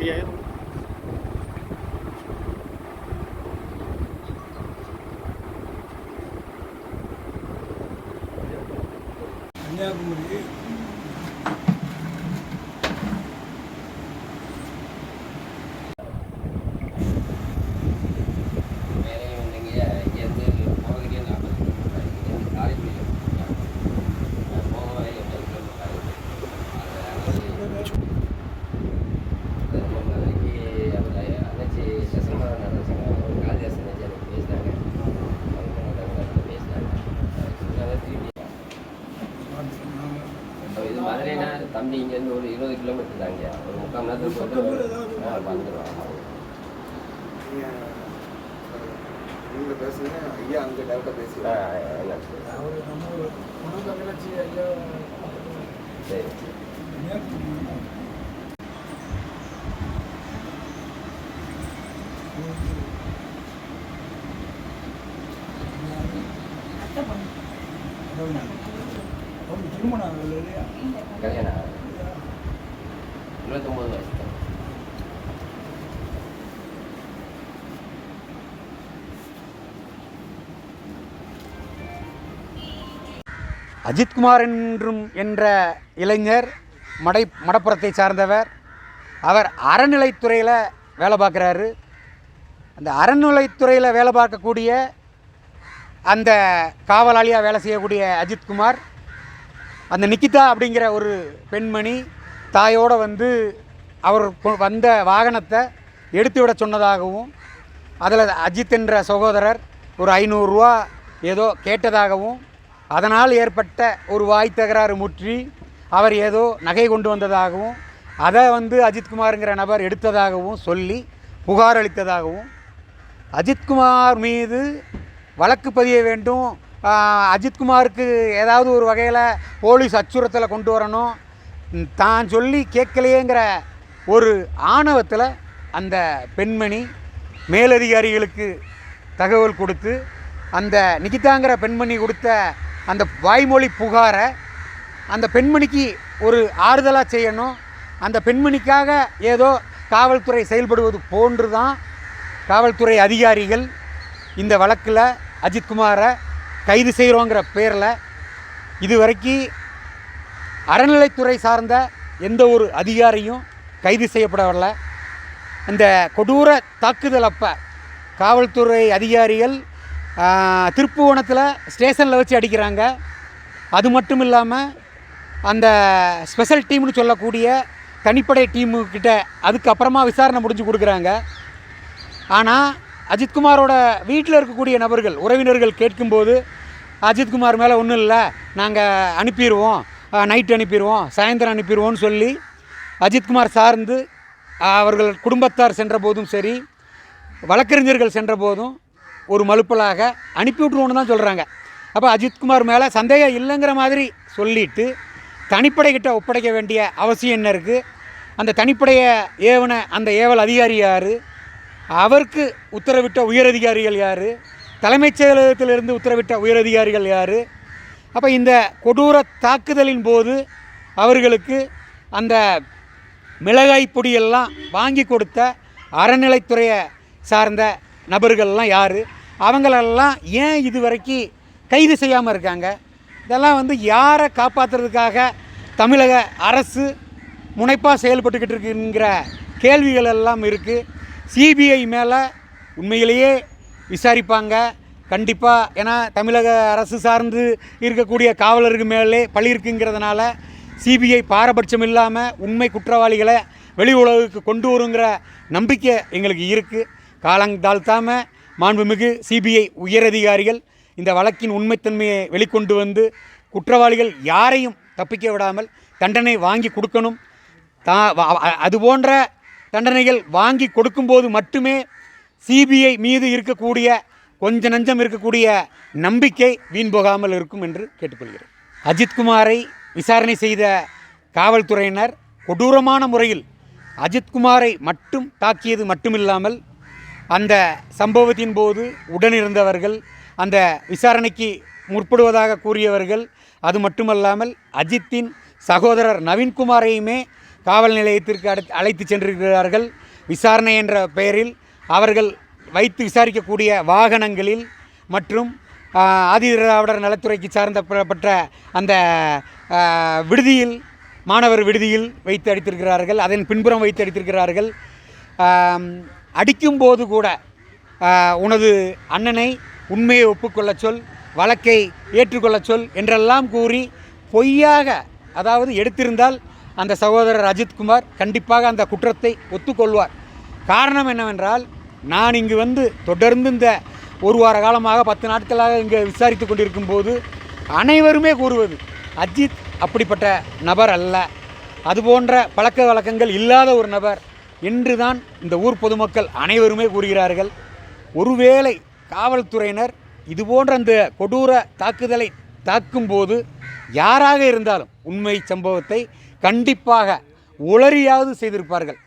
ஐயாயிரம் மதுரைனா தம்பி இங்கேருந்து ஒரு இருபது கிலோமீட்டர் தாங்க ஒரு முக்கால் மணி நேரத்துக்கு வந்துடும் நீங்க பேசுங்க ஐயா அங்க டேரக்டா ஆ பேசுவாங்க என்னாச்சு அவர் நம்ம குணத்தங்கலட்சி ஐயா சரி கன்னியாகுமரி அவங்க திருமணம் ஆகல இல்லையா கல்யாணம் வயசு தான் அஜித்குமார் என்றும் என்ற இளைஞர் மடை மடப்புறத்தை சார்ந்தவர். அவர் அறநிலைத்துறையில் வேலை பார்க்குறாரு. அந்த அறநிலைத்துறையில் வேலை பார்க்கக்கூடிய அந்த காவலாளியாக வேலை செய்யக்கூடிய அஜித்குமார் அந்த நிக்கிதா அப்படிங்கிற ஒரு பெண்மணி தாயோடு வந்து அவர் கொ- வந்த வாகனத்தை எடுத்து விட சொன்னதாகவும் அதில் அஜித் என்ற சகோதரர் ஒரு ஐநூறுரூவா ஏதோ கேட்டதாகவும் அதனால் ஏற்பட்ட ஒரு வாய் தகராறு முற்றி அவர் ஏதோ நகை கொண்டு வந்ததாகவும் அதை வந்து அஜித்குமாருங்கிற நபர் எடுத்ததாகவும் சொல்லி புகார் அளித்ததாகவும் அஜித்குமார் மீது வழக்கு பதிய வேண்டும். அஜித்குமாருக்கு ஏதாவது ஒரு வகையில் போலீஸ் அச்சுறுத்தலை கொண்டு வரணும். தான் சொல்லி கேட்கலையேங்கிற ஒரு ஆணவத்தில் அந்த பெண்மணி மேலதிகாரிகளுக்கு தகவல் கொடுத்து அந்த நிகிதாங்கிற பெண்மணி கொடுத்த அந்த வாய்மொழி புகாரை அந்த பெண்மணிக்கு ஒரு ஆறுதலாக செய்யணும். அந்த பெண்மணிக்காக ஏதோ காவல்துறை செயல்படுவது போன்று தான் காவல்துறை அதிகாரிகள் இந்த வழக்கில் அஜித்குமாரை கைது செய்கிறோங்கிற பேரில் இதுவரைக்கும் அறநிலைத்துறை சார்ந்த எந்த ஒரு அதிகாரியும் கைது செய்யப்படவில்லை இந்த கொடூர தாக்குதல் அப்போ காவல்துறை அதிகாரிகள் திருப்புவனத்தில் ஸ்டேஷனில் வச்சு அடிக்கிறாங்க. அது மட்டும் இல்லாமல் அந்த ஸ்பெஷல் டீம்னு சொல்லக்கூடிய தனிப்படை டீமுக்கிட்ட அதுக்கப்புறமா விசாரணை முடிஞ்சு கொடுக்குறாங்க. ஆனால் அஜித்குமாரோட வீட்டில் இருக்கக்கூடிய நபர்கள் உறவினர்கள் கேட்கும்போது அஜித்குமார் மேலே ஒன்றும் இல்லை நாங்கள் அனுப்பிடுவோம் நைட் அனுப்பிடுவோம் சாயந்தரம் அனுப்பிடுவோம்னு சொல்லி அஜித்குமார் சார்ந்து அவர்கள் குடும்பத்தார் சென்ற போதும் சரி வழக்கறிஞர்கள் சென்ற போதும் ஒரு மலுப்பலாக அனுப்பி விட்ருவோன்னு தான் சொல்கிறாங்க அப்போ அஜித்குமார் மேலே சந்தேகம் இல்லைங்கிற மாதிரி சொல்லிட்டு தனிப்படைகிட்ட ஒப்படைக்க வேண்டிய அவசியம் என்ன இருக்குது அந்த தனிப்படையை ஏவன அந்த ஏவல் அதிகாரி யார்? அவருக்கு உத்தரவிட்ட உயரதிகாரிகள் யார்? தலைமைச் செயலகத்திலிருந்து உத்தரவிட்ட உயரதிகாரிகள் யார்? அப்போ இந்த கொடூர தாக்குதலின் போது அவர்களுக்கு அந்த மிளகாய் பொடியெல்லாம் வாங்கி கொடுத்த அறநிலைத்துறையை சார்ந்த நபர்கள்லாம் யார்? அவங்களெல்லாம் ஏன் இது வரைக்கும் கைது செய்யாமல் இருக்காங்க? இதெல்லாம் வந்து யாரை காப்பாற்றுறதுக்காக தமிழக அரசு முனைப்பாக செயல்பட்டுக்கிட்டு இருக்குங்கிற கேள்விகள் எல்லாம் இருக்குது சிபிஐ மேலே உண்மையிலேயே விசாரிப்பாங்க. கண்டிப்பாக ஏன்னா தமிழக அரசு சார்ந்து இருக்கக்கூடிய காவலருக்கு மேலே பழி இருக்குங்கிறதுனால சிபிஐ பாரபட்சம் இல்லாமல் உண்மை குற்றவாளிகளை வெளி உலகுக்கு கொண்டு வருங்கிற நம்பிக்கை எங்களுக்கு இருக்குது காலந்தாழ்த்தாமல் மாண்புமிகு சிபிஐ உயரதிகாரிகள் இந்த வழக்கின் உண்மைத்தன்மையை வெளிக்கொண்டு வந்து குற்றவாளிகள் யாரையும் தப்பிக்க விடாமல் தண்டனை வாங்கி கொடுக்கணும். தா அது போன்ற தண்டனைகள் வாங்கி கொடுக்கும்போது மட்டுமே சிபிஐ மீது இருக்கக்கூடிய கொஞ்ச நஞ்சம் இருக்கக்கூடிய நம்பிக்கை வீண் போகாமல் இருக்கும் என்று கேட்டுக்கொள்கிறேன். அஜித்குமாரை விசாரணை செய்த காவல்துறையினர் கொடூரமான முறையில் அஜித்குமாரை மட்டும் தாக்கியது மட்டுமில்லாமல் அந்த சம்பவத்தின் போது உடனிருந்தவர்கள் அந்த விசாரணைக்கு முற்படுவதாக கூறியவர்கள் அது மட்டுமல்லாமல் அஜித்தின் சகோதரர் நவீன்குமாரையுமே காவல் நிலையத்திற்கு அடுத்து அழைத்து சென்றிருக்கிறார்கள். விசாரணை என்ற பெயரில் அவர்கள் வைத்து விசாரிக்கக்கூடிய வாகனங்களில் மற்றும் ஆதிதிராவிடர் ஆதி திராவிடர் நலத்துறைக்கு சார்ந்தப்பட்ட அந்த விடுதியில் மாணவர் விடுதியில் வைத்து அடித்திருக்கிறார்கள். அதன் பின்புறம் வைத்து அடித்திருக்கிறார்கள். அடிக்கும்போது கூட உனது அண்ணனை உண்மையை ஒப்புக்கொள்ளச் சொல் வழக்கை ஏற்றுக்கொள்ளச் சொல் என்றெல்லாம் கூறி பொய்யாக அதாவது எடுத்திருந்தால் அந்த சகோதரர் அஜித்குமார் கண்டிப்பாக அந்த குற்றத்தை ஒத்துக்கொள்வார். காரணம் என்னவென்றால் நான் இங்கு வந்து தொடர்ந்து இந்த ஒரு வார காலமாக பத்து நாட்களாக இங்கே விசாரித்து கொண்டிருக்கும் போது அனைவருமே கூறுவது அஜித் அப்படிப்பட்ட நபர் அல்ல. அதுபோன்ற பழக்க வழக்கங்கள் இல்லாத ஒரு நபர். என்று தான் இந்த ஊர் பொதுமக்கள் அனைவருமே கூறுகிறார்கள். ஒருவேளை காவல்துறையினர் இதுபோன்ற அந்த கொடூர தாக்குதலை தாக்கும்போது யாராக இருந்தாலும் உண்மை சம்பவத்தை கண்டிப்பாக உளறியாவது செய்திருப்பார்கள்.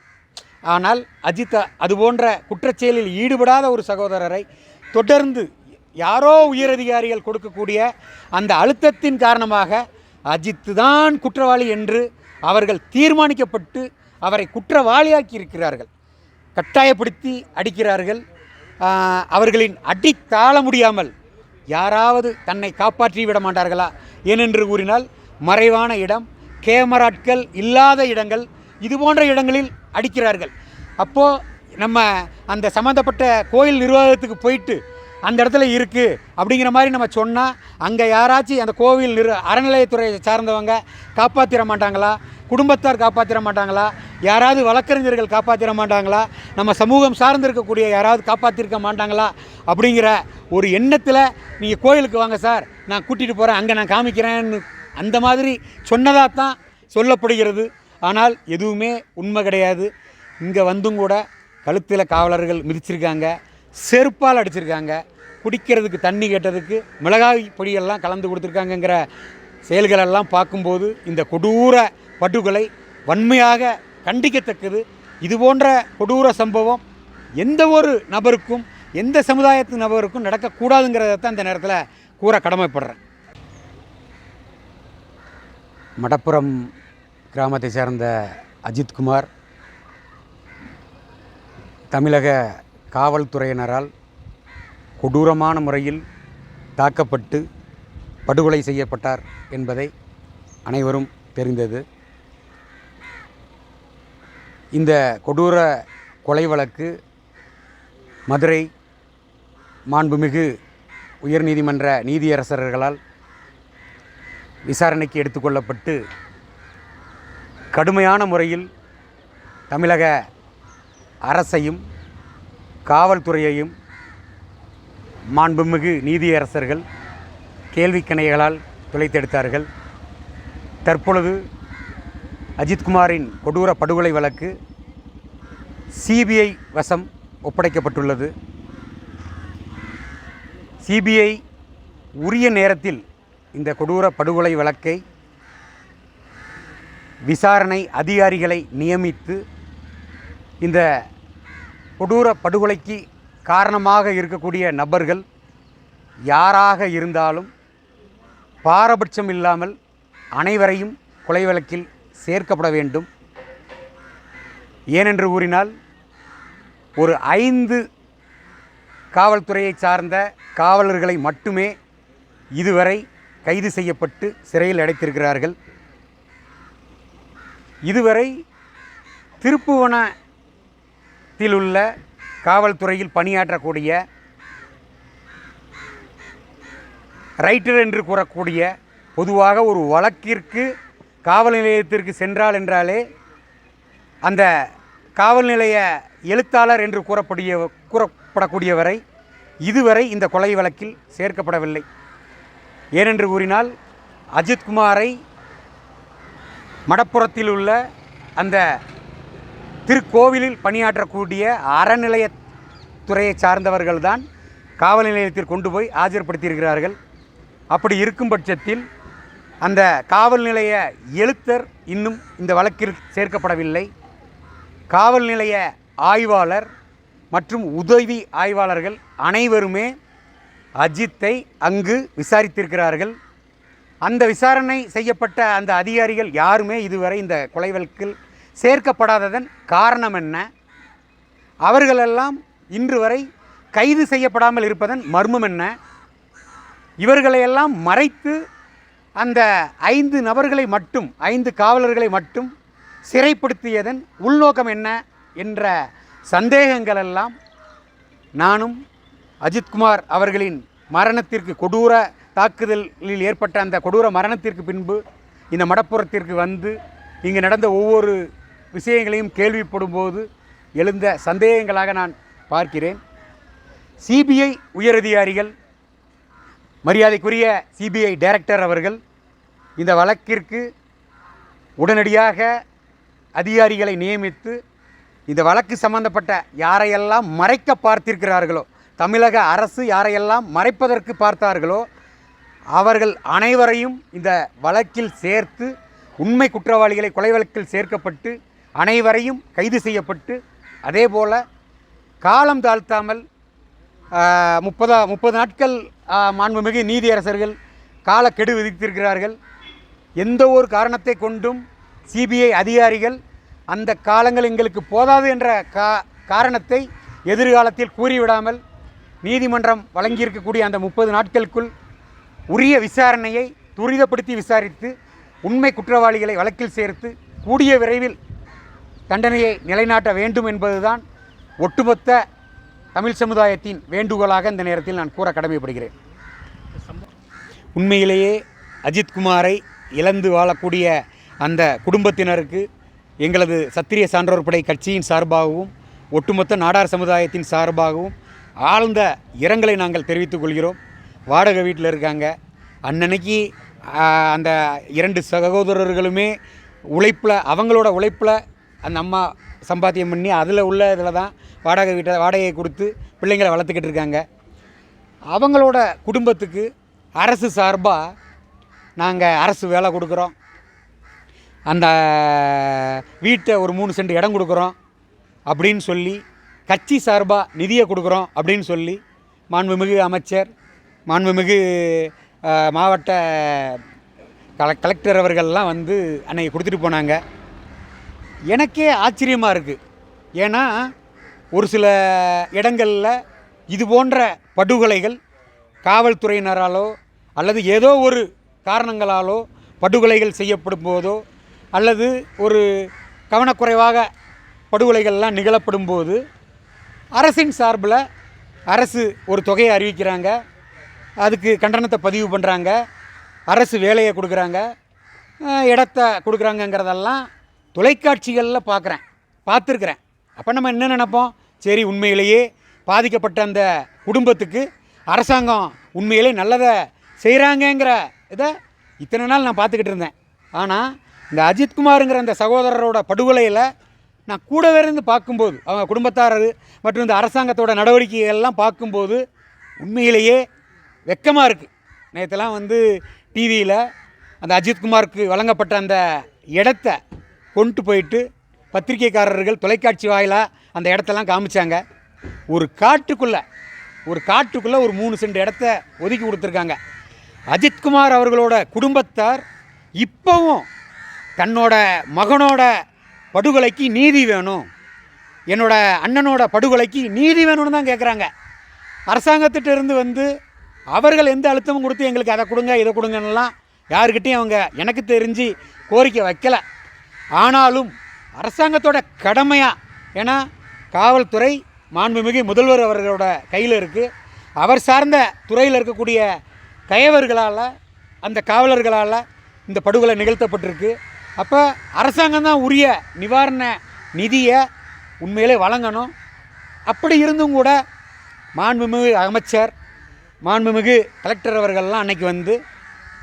ஆனால் அஜித் அதுபோன்ற குற்றச்செயலில் ஈடுபடாத ஒரு சகோதரரை தொடர்ந்து யாரோ உயரதிகாரிகள் கொடுக்கக்கூடிய அந்த அழுத்தத்தின் காரணமாக அஜித் தான் குற்றவாளி என்று அவர்கள் தீர்மானிக்கப்பட்டு அவரை குற்றவாளியாக்கி இருக்கிறார்கள். கட்டாயப்படுத்தி அடிக்கிறார்கள். அவர்களின் அடி தாழ முடியாமல் யாராவது தன்னை காப்பாற்றி விட மாட்டார்களா ஏனென்று கூறினால் மறைவான இடம் கேமராட்கள் இல்லாத இடங்கள் இது போன்ற இடங்களில் அடிக்கிறார்கள். அப்போது நம்ம அந்த சம்மந்தப்பட்ட கோயில் நிர்வாகத்துக்கு போயிட்டு அந்த இடத்துல இருக்குது அப்படிங்கிற மாதிரி நம்ம சொன்னால் அங்கே யாராச்சும் அந்த கோவில் நிர் அறநிலையத்துறையை சார்ந்தவங்க காப்பாற்றிட மாட்டாங்களா? குடும்பத்தார் காப்பாற்றிட மாட்டாங்களா? யாராவது வழக்கறிஞர்கள் காப்பாற்றிட மாட்டாங்களா? நம்ம சமூகம் சார்ந்து இருக்கக்கூடிய யாராவது காப்பாற்றிருக்க மாட்டாங்களா? அப்படிங்கிற ஒரு எண்ணத்தில் நீங்கள் கோயிலுக்கு வாங்க சார். நான் கூட்டிகிட்டு போகிறேன் அங்கே நான் காமிக்கிறேன்னு அந்த மாதிரி சொன்னதாக தான் சொல்லப்படுகிறது. ஆனால் எதுவுமே உண்மை கிடையாது. இங்கே வந்தும் கூட கழுத்தில் காவலர்கள் மிதிச்சிருக்காங்க. செருப்பால் அடிச்சிருக்காங்க. குடிக்கிறதுக்கு தண்ணி கேட்டதுக்கு மிளகாய் பொடியெல்லாம் கலந்து கொடுத்துருக்காங்கங்கிற செயல்களெல்லாம் பார்க்கும்போது இந்த கொடூர படுகொலை வன்மையாக கண்டிக்கத்தக்கது. இது போன்ற கொடூர சம்பவம் எந்த ஒரு நபருக்கும் எந்த சமுதாயத்து நபருக்கும் நடக்கக்கூடாதுங்கிறத தான் இந்த நேரத்தில் கூற கடமைப்படுறேன். மடப்புறம் கிராமத்தை சேர்ந்த அஜித்குமார் தமிழக காவல்துறையினரால் கொடூரமான முறையில் தாக்கப்பட்டு படுகொலை செய்யப்பட்டார் என்பதை அனைவரும் தெரிந்தது. இந்த கொடூர கொலை வழக்கு மதுரை மாண்புமிகு உயர்நீதிமன்ற நீதியரசர்களால் விசாரணைக்கு எடுத்துக்கொள்ளப்பட்டு கடுமையான முறையில் தமிழக அரசையும் காவல்துறையையும் மாண்புமிகு நீதியரசர்கள் கேள்விக்கணைகளால் துளைத்தெடுத்தார்கள். தற்பொழுது அஜித்குமாரின் கொடூர படுகொலை வழக்கு சிபிஐ வசம் ஒப்படைக்கப்பட்டுள்ளது. சிபிஐ உரிய நேரத்தில் இந்த கொடூர படுகொலை வழக்கை விசாரணை அதிகாரிகளை நியமித்து இந்த கொடூர படுகொலைக்கு காரணமாக இருக்கக்கூடிய நபர்கள் யாராக இருந்தாலும் பாரபட்சம் இல்லாமல் அனைவரையும் கொலை வழக்கில் சேர்க்கப்பட வேண்டும். ஏனென்று கூறினால் ஒரு ஐந்து காவல்துறையை சார்ந்த காவலர்களை மட்டுமே இதுவரை கைது செய்யப்பட்டு சிறையில் அடைத்திருக்கிறார்கள். இதுவரை திருப்புவனத்தில் உள்ள காவல்துறையில் பணியாற்றக்கூடிய ரைட்டர் என்று கூறக்கூடிய பொதுவாக ஒரு வழக்கிற்கு காவல் நிலையத்திற்கு சென்றால் என்றாலே அந்த காவல் நிலைய எழுத்தாளர் என்று கூறப்படிய கூறப்படக்கூடியவரை இதுவரை இந்த கொலை வழக்கில் சேர்க்கப்படவில்லை. ஏனென்று கூறினால் அஜித்குமாரை மடப்புறத்தில் உள்ள அந்த திருக்கோவிலில் பணியாற்றக்கூடிய அறநிலையத்துறையை சார்ந்தவர்கள்தான் காவல் நிலையத்தில் கொண்டு போய் ஆஜர்படுத்தியிருக்கிறார்கள். அப்படி இருக்கும் பட்சத்தில் அந்த காவல் நிலைய எழுத்தர் இன்னும் இந்த வழக்கில் சேர்க்கப்படவில்லை. காவல் நிலைய ஆய்வாளர் மற்றும் உதவி ஆய்வாளர்கள் அனைவருமே அஜித்தை அங்கு விசாரித்திருக்கிறார்கள். அந்த விசாரணை செய்யப்பட்ட அந்த அதிகாரிகள் யாருமே இதுவரை இந்த கொலை வழக்கில் சேர்க்கப்படாததன் காரணம் என்ன? அவர்களெல்லாம் இன்று வரை கைது செய்யப்படாமல் இருப்பதன் மர்மம் என்ன? இவர்களையெல்லாம் மறைத்து அந்த ஐந்து நபர்களை மட்டும் ஐந்து காவலர்களை மட்டும் சிறைப்படுத்தியதன் உள்நோக்கம் என்ன? என்ற சந்தேகங்களெல்லாம் நானும் அஜித்குமார் அவர்களின் மரணத்திற்கு கொடூர தாக்குதலில் ஏற்பட்ட அந்த கொடூர மரணத்திற்கு பின்பு இந்த மடப்புறத்திற்கு வந்து இங்கு நடந்த ஒவ்வொரு விஷயங்களையும் கேள்விப்படும்போது எழுந்த சந்தேகங்களாக நான் பார்க்கிறேன். சிபிஐ உயரதிகாரிகள் மரியாதைக்குரிய சிபிஐ டைரக்டர் அவர்கள் இந்த வழக்கிற்கு உடனடியாக அதிகாரிகளை நியமித்து இந்த வழக்கு சம்பந்தப்பட்ட யாரையெல்லாம் மறைக்க பார்த்திருக்கிறார்களோ தமிழக அரசு யாரையெல்லாம் மறைப்பதற்கு பார்த்தார்களோ அவர்கள் அனைவரையும் இந்த வழக்கில் சேர்த்து உண்மை குற்றவாளிகளை கொலை வழக்கில் சேர்க்கப்பட்டு அனைவரையும் கைது செய்யப்பட்டு அதேபோல காலம் தாழ்த்தாமல் முப்பதா முப்பது நாட்கள் மாண்புமிகு நீதியரசர்கள் காலக்கெடு விதித்திருக்கிறார்கள். எந்த ஒரு காரணத்தை கொண்டும் சிபிஐ அதிகாரிகள் அந்த காலங்கள் எங்களுக்கு போதாது என்ற கா காரணத்தை எதிர்காலத்தில் கூறிவிடாமல் நீதிமன்றம் வழங்கியிருக்கக்கூடிய அந்த முப்பது நாட்களுக்குள் உரிய விசாரணையை துரிதப்படுத்தி விசாரித்து உண்மை குற்றவாளிகளை வழக்கில் சேர்த்து கூடிய விரைவில் தண்டனையை நிலைநாட்ட வேண்டும் என்பதுதான் ஒட்டுமொத்த தமிழ் சமுதாயத்தின் வேண்டுகோளாக இந்த நேரத்தில் நான் கூற கடமைப்படுகிறேன். உண்மையிலேயே அஜித்குமாரை இழந்து வாழக்கூடிய அந்த குடும்பத்தினருக்கு எங்களது சத்திரிய சான்றோர் படை கட்சியின் சார்பாகவும் ஒட்டுமொத்த நாடார் சமுதாயத்தின் சார்பாகவும் ஆழ்ந்த இரங்கலை நாங்கள் தெரிவித்துக் கொள்கிறோம். வாடகை வீட்டில் இருக்காங்க. அன்னன்னைக்கு அந்த இரண்டு சகோதரர்களுமே உழைப்பில் அவங்களோட உழைப்பில் அந்த அம்மா சம்பாத்தியம் பண்ணி அதில் உள்ள இதில் தான் வாடகை வீட்டை வாடகையை கொடுத்து பிள்ளைங்களை வளர்த்துக்கிட்டு இருக்காங்க. அவங்களோட குடும்பத்துக்கு அரசு சார்பாக நாங்கள் அரசு வேலை கொடுக்குறோம். அந்த வீட்டை ஒரு மூணு சென்ட் இடம் கொடுக்குறோம். அப்படின்னு சொல்லி கட்சி சார்பாக நிதியை கொடுக்குறோம் அப்படின்னு சொல்லி மாண்புமிகு அமைச்சர் மாண்புமிகு மாவட்ட கல கலெக்டர் அவர்கள்லாம் வந்து அன்னைக்கு கொடுத்துட்டு போனாங்க. எனக்கே ஆச்சரியமாக இருக்குது ஏன்னா ஒரு சில இடங்களில் இது போன்ற படுகொலைகள் காவல்துறையினராலோ அல்லது ஏதோ ஒரு காரணங்களாலோ படுகொலைகள் செய்யப்படும் போதோ அல்லது ஒரு கவனக்குறைவாக படுகொலைகள்லாம் நிகழப்படும் போது அரசின் சார்பில் அரசு ஒரு தொகையை அறிவிக்கிறாங்க. அதுக்கு கண்டனத்தை பதிவு பண்ணுறாங்க அரசு வேலையை கொடுக்குறாங்க. இடத்த கொடுக்குறாங்கங்கிறதெல்லாம் தொலைக்காட்சிகளில் பார்க்குறேன். பார்த்துருக்குறேன். அப்போ நம்ம என்ன நினப்போம்? சரி உண்மையிலேயே பாதிக்கப்பட்ட அந்த குடும்பத்துக்கு அரசாங்கம் உண்மையிலே நல்லதை செய்கிறாங்கங்கிற இதை இத்தனை நாள் நான் பார்த்துக்கிட்டு இருந்தேன். ஆனால் இந்த அஜித்குமாருங்கிற அந்த சகோதரரோட படுகொலையில் நான் கூடவே இருந்து பார்க்கும்போது அவங்க குடும்பத்தாரர் மற்றும் இந்த அரசாங்கத்தோட நடவடிக்கைகள் எல்லாம் பார்க்கும்போது உண்மையிலேயே வெக்கமாக இருக்குது நேற்றுலாம் வந்து டிவியில் அந்த அஜித்குமாருக்கு வழங்கப்பட்ட அந்த இடத்த கொண்டு போயிட்டு பத்திரிக்கைக்காரர்கள் தொலைக்காட்சி வாயிலாக அந்த இடத்தெல்லாம் காமிச்சாங்க. ஒரு காட்டுக்குள்ளே ஒரு காட்டுக்குள்ளே ஒரு மூணு சென்ட் இடத்த ஒதுக்கி கொடுத்துருக்காங்க. அஜித்குமார் அவர்களோட குடும்பத்தார் இப்போவும் தன்னோட மகனோட படுகொலைக்கு நீதி வேணும். என்னோட அண்ணனோட படுகொலைக்கு நீதி வேணும்னு தான் கேட்குறாங்க அரசாங்கத்திட்ட இருந்து வந்து அவர்கள் எந்த அழுத்தமும் கொடுத்து எங்களுக்கு அதை கொடுங்க இதை கொடுங்கன்னெலாம் யாருக்கிட்டையும் அவங்க எனக்கு தெரிஞ்சு கோரிக்கை வைக்கல. ஆனாலும் அரசாங்கத்தோட கடமையாக ஏன்னா காவல்துறை மாண்புமிகு முதல்வர் அவர்களோட கையில் இருக்குது அவர் சார்ந்த துறையில் இருக்கக்கூடிய கயவர்களால் அந்த காவலர்களால் இந்த படுகொலை நிகழ்த்தப்பட்டிருக்கு. அப்போ அரசாங்கம் தான் உரிய நிவாரண நிதியை உண்மையிலே வழங்கணும். அப்படி இருந்தும் கூட மாண்புமிகு அமைச்சர் மாண்புமிகு கலெக்டர் அவர்கள்லாம் அன்னைக்கு வந்து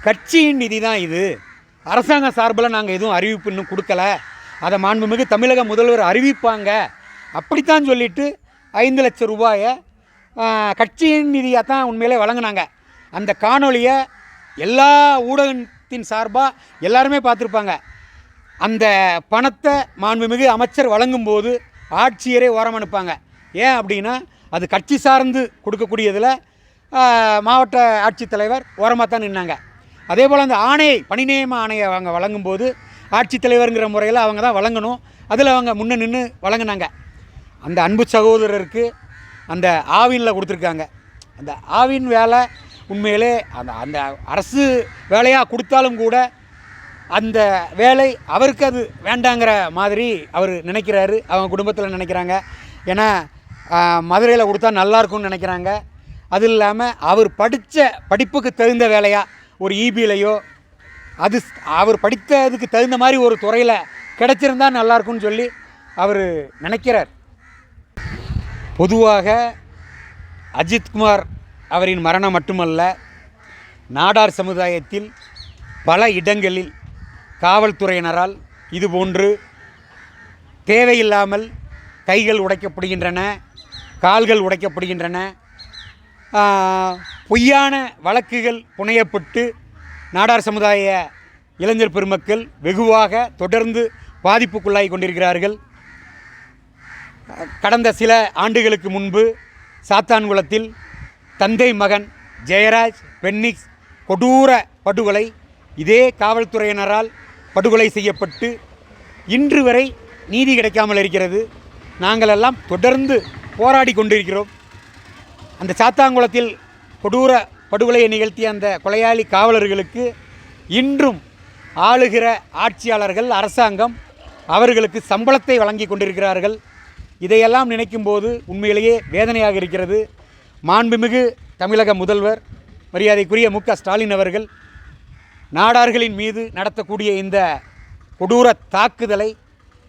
கட்சியின் நிதி தான் இது. அரசாங்க சார்பில் நாங்கள் எதுவும் அறிவிப்பு இன்னும் கொடுக்கல. அதை மாண்புமிகு தமிழக முதல்வர் அறிவிப்பாங்க. அப்படித்தான் சொல்லிட்டு ஐந்து லட்சம் ரூபாயை கட்சியின் நிதியாக தான் உண்மையிலே வழங்கினாங்க. அந்த காணொலியை எல்லா ஊடகத்தின் சார்பாக எல்லாருமே பார்த்துருப்பாங்க. அந்த பணத்தை மாண்புமிகு அமைச்சர் வழங்கும்போது ஆட்சியரே ஓரம் அனுப்பாங்க. ஏன் அப்படின்னா அது கட்சி சார்ந்து கொடுக்கக்கூடியதில் மாவட்ட ஆட்சித்தலைவர் ஓரமாக தான் நின்னாங்க. அதே போல் அந்த ஆணையை பணி நியமன ஆணையை அவங்க வழங்கும்போது ஆட்சித்தலைவருங்கிற முறையில் அவங்க தான் வழங்கணும். அதில் அவங்க முன்னே நின்று வழங்கினாங்க. அந்த அன்பு சகோதரருக்கு அந்த ஆவினில் கொடுத்துருக்காங்க. அந்த ஆவின் வேலை உண்மையிலே அந்த அந்த அரசு வேலையாக கொடுத்தாலும் கூட அந்த வேலை அவருக்கு அது வேண்டாங்கிற மாதிரி அவர் நினைக்கிறாரு. அவங்க குடும்பத்தில் நினைக்கிறாங்க. ஏன்னா மதுரையில் கொடுத்தா நல்லாயிருக்கும்னு நினைக்கிறாங்க. அது இல்லாமல் அவர் படித்த படிப்புக்கு தகுந்த வேலையாக ஒரு இபிலையோ அது அவர் படித்ததுக்கு தகுந்த மாதிரி ஒரு துறையில் கிடச்சிருந்தா நல்லாயிருக்கும்னு சொல்லி அவர் நினைக்கிறார். பொதுவாக அஜித்குமார் அவரின் மரணம் மட்டுமல்ல நாடார் சமுதாயத்தில் பல இடங்களில் காவல்துறையினரால் இதுபோன்று தேவையில்லாமல் கைகள் உடைக்கப்படுகின்றன கால்கள் உடைக்கப்படுகின்றன. பொய்யான வழக்குகள் புனையப்பட்டு நாடார் சமுதாய இளைஞர் பெருமக்கள் வெகுவாக தொடர்ந்து பாதிப்புக்குள்ளாகி கொண்டிருக்கிறார்கள். கடந்த சில ஆண்டுகளுக்கு முன்பு சாத்தான்குளத்தில் தந்தை மகன் ஜெயராஜ் பென்னிக்ஸ் கொடூர படுகொலை இதே காவல்துறையினரால் படுகொலை செய்யப்பட்டு இன்று வரை நீதி கிடைக்காமல் இருக்கிறது. நாங்களெல்லாம் தொடர்ந்து போராடி கொண்டிருக்கிறோம். அந்த சாத்தாங்குளத்தில் கொடூர படுகொலையை நிகழ்த்திய அந்த கொலையாளி காவலர்களுக்கு இன்றும் ஆளுகிற ஆட்சியாளர்கள் அரசாங்கம் அவர்களுக்கு சம்பளத்தை வழங்கி கொண்டிருக்கிறார்கள். இதையெல்லாம் நினைக்கும்போது உண்மையிலேயே வேதனையாக இருக்கிறது. மாண்புமிகு தமிழக முதல்வர் மரியாதைக்குரிய மு க ஸ்டாலின் அவர்கள் நாடார்களின் மீது நடத்தக்கூடிய இந்த கொடூர தாக்குதலை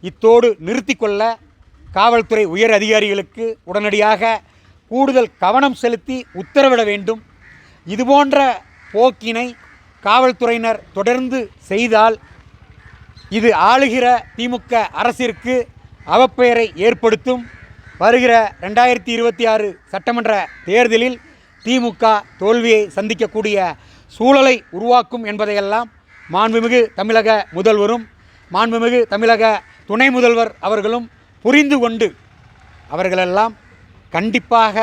இத்தோடு நிறுத்தி கொள்ள காவல்துறை உயர் அதிகாரிகளுக்கு உடனடியாக கூடுதல் கவனம் செலுத்தி உத்தரவிட வேண்டும். இதுபோன்ற போக்கினை காவல்துறையினர் தொடர்ந்து செய்தால் இது ஆளுகிற திமுக அரசிற்கு அவப்பெயரை ஏற்படுத்தும். வருகிற ரெண்டாயிரத்தி இருபத்தி ஆறு சட்டமன்ற தேர்தலில் திமுக தோல்வியை சந்திக்கக்கூடிய சூழலை உருவாக்கும் என்பதையெல்லாம் மாண்புமிகு தமிழக முதல்வரும் மாண்புமிகு தமிழக துணை முதல்வர் அவர்களும் புரிந்து கொண்டு அவர்களெல்லாம் கண்டிப்பாக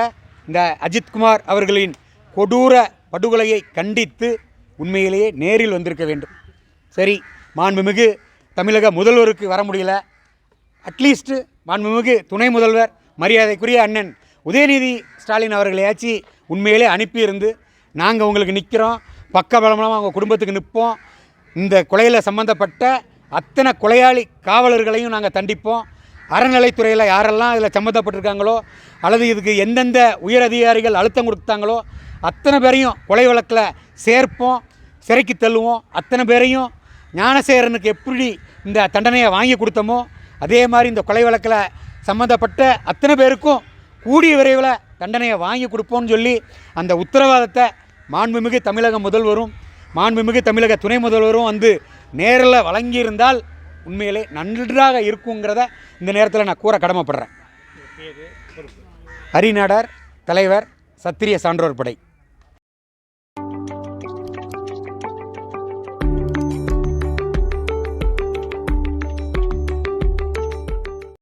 இந்த அஜித்குமார் அவர்களின் கொடூர படுகொலையை கண்டித்து உண்மையிலேயே நேரில் வந்திருக்க வேண்டும். சரி மாண்புமிகு தமிழக முதல்வருக்கு வர முடியல. அட்லீஸ்ட்டு மாண்புமிகு துணை முதல்வர் மரியாதைக்குரிய அண்ணன் உதயநிதி ஸ்டாலின் அவர்களையாச்சு உண்மையிலே அனுப்பியிருந்து நாங்கள் உங்களுக்கு நிற்கிறோம் பக்கபலமாக அவங்க குடும்பத்துக்கு நிற்போம். இந்த கொலையில் சம்மந்தப்பட்ட அத்தனை கொலையாளி காவலர்களையும் நாங்கள் தண்டிப்போம். அறநிலைத்துறையில் யாரெல்லாம் இதில் சம்மந்தப்பட்டிருக்காங்களோ அல்லது இதுக்கு எந்தெந்த உயர் அதிகாரிகள் அழுத்தம் கொடுத்தாங்களோ அத்தனை பேரையும் கொலை வழக்கில் சேர்ப்போம் சிறைக்கு தள்ளுவோம். அத்தனை பேரையும் ஞானசேகரனுக்கு எப்படி இந்த தண்டனையை வாங்கி கொடுத்தோமோ அதே மாதிரி இந்த கொலை வழக்கில் சம்மந்தப்பட்ட அத்தனை பேருக்கும் கூடிய விரைவில் தண்டனையை வாங்கி கொடுப்போம்னு சொல்லி அந்த உத்தரவாதத்தை மாண்புமிகு தமிழக முதல்வரும் மாண்புமிகு தமிழக துணை முதல்வரும் வந்து நேரில் வழங்கியிருந்தால் உண்மையிலே நன்றாக இருக்குங்கிறத இந்த நேரத்தில் நான் கூற கடமைப்படுறேன். ஹரிநாடார் தலைவர் சத்திரிய சான்றோர் படை.